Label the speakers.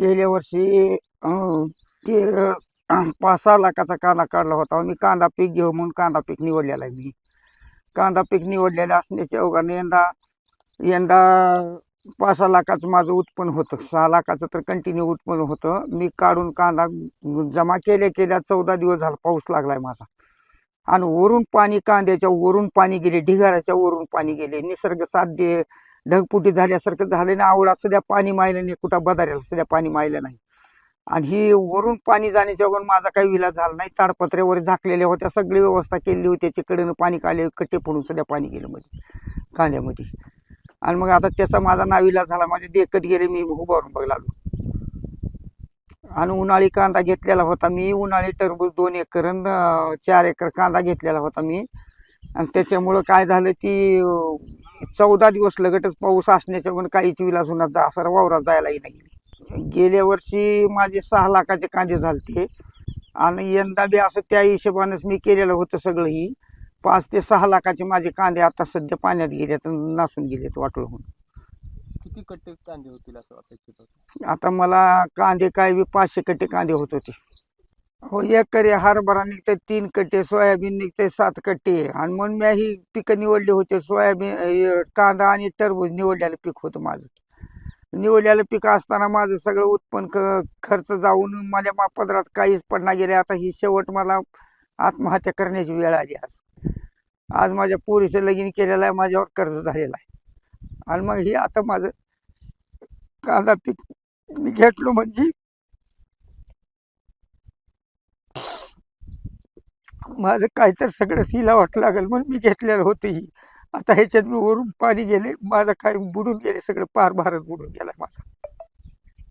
Speaker 1: गेल्या वर्षी ते पाच सहा लाखाचा कांदा काढला होता. मी कांदा पीक घेऊ म्हणून कांदा पीक निवडलेला आहे मी. कांदा पीक निवडलेला असण्याच्या अवघाने यंदा यंदा पाच सहा लाखाचं माझं उत्पन्न होतं. सहा लाखाचं तर कंटिन्यू उत्पन्न होतं. मी काढून कांदा जमा केल्या केल्या चौदा दिवस झाला पाऊस लागला आहे माझा. आणि वरून पाणी कांद्याच्या वरून पाणी गेले ढिगाऱ्याच्या वरून पाणी गेले. निसर्ग साध्य ढगपुटी झाल्यासारखं झालं ना आवडा सध्या पाणी मायलं नाही कुठं बदाऱ्याला सध्या पाणी मायलं नाही. आणि ही वरून पाणी जाण्याच्या अगोदर माझा काही विलाज झाला नाही ताडपत्र्यावर झाकलेल्या होत्या सगळी व्यवस्था केली होती त्याच्याकडेनं पाणी काढले कट्टे पडून सध्या पाणी गेलं मध्ये कांद्यामध्ये. आणि मग आता त्याचा माझा नाविलाज झाला माझे देखत गेले मी उभारून बघ लागलो. आणि उन्हाळी कांदा घेतलेला होता मी उन्हाळी टरबूज दोन एकर चार एकर कांदा घेतलेला होता मी. आणि त्याच्यामुळं काय झालं की चौदा दिवस लगटच पाऊस असण्याच्या पण काहीच विलास होणार असं वावरात जायलाही नाही गेल्या वर्षी माझे सहा लाखाचे कांदे झालते. आणि यंदा बी असं त्या हिशोबानेच मी केलेलं होतं सगळं ही पाच ते सहा लाखाचे माझे कांदे आता सध्या पाण्यात गेलेत नासून गेलेत वाटोळ होऊन
Speaker 2: किती कट्टे कांदे होतील असं अपेक्षित होतं
Speaker 1: आता मला कांदे काय बी पाचशे कट्टे कांदे होत होते. हो एकरी हरभरा निघते तीन कट्टे सोयाबीन निघते सात कट्टे. आणि म्हणून मी ही पिकं निवडली होते. सोयाबीन हे, कांदा आणि टरबूज निवडलेलं पीक होतं माझं. निवडलेलं पीक असताना माझं सगळं उत्पन्न क- खर्च जाऊन मला मा- पदरात काहीच पडणार गेले. आता ही शेवट मला आत्महत्या करण्याची वेळ आली आज. आज माझ्या पोरीचं लगीन केलेलं आहे माझ्यावर कर्ज झालेलं आहे. आणि मग हे आता माझं कांदा पीक मी घेतलो म्हणजे माझं काय तर सगळं सिलावट लागेल म्हणून मी घेतलेलं होतं ही आता ह्याच्यात मी वरून पाणी गेले माझं काय बुडून गेले सगळं पार भारत बुडून गेला माझा.